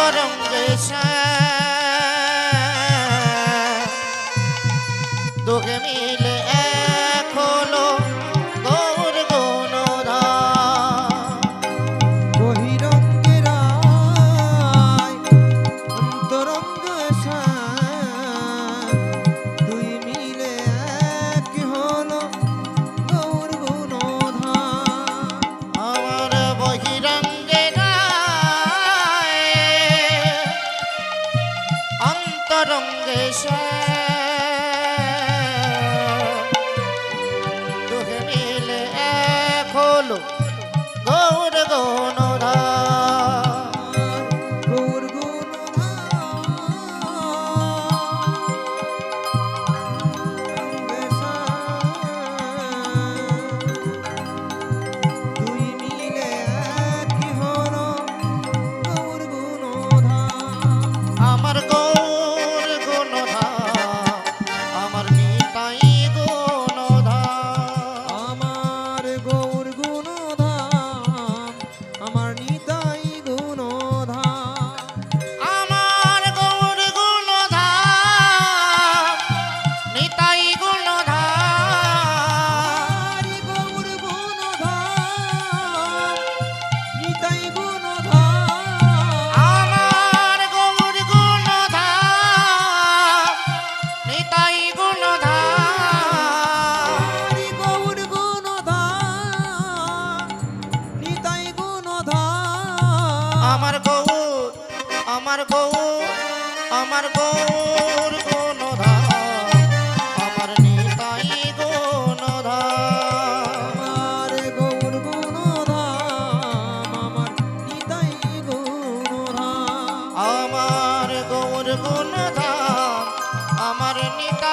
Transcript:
তরঙ্গে তোকে মিলে তরঙ্গেশ তুমি মিলে এক হলো আমার গৌর আমার গৌর আমার গৌর কোন আমার নিতাই গুণ আমার গৌর গুণ আমার নিতাই গুণ আমার গৌর গুণ আমার নিতাই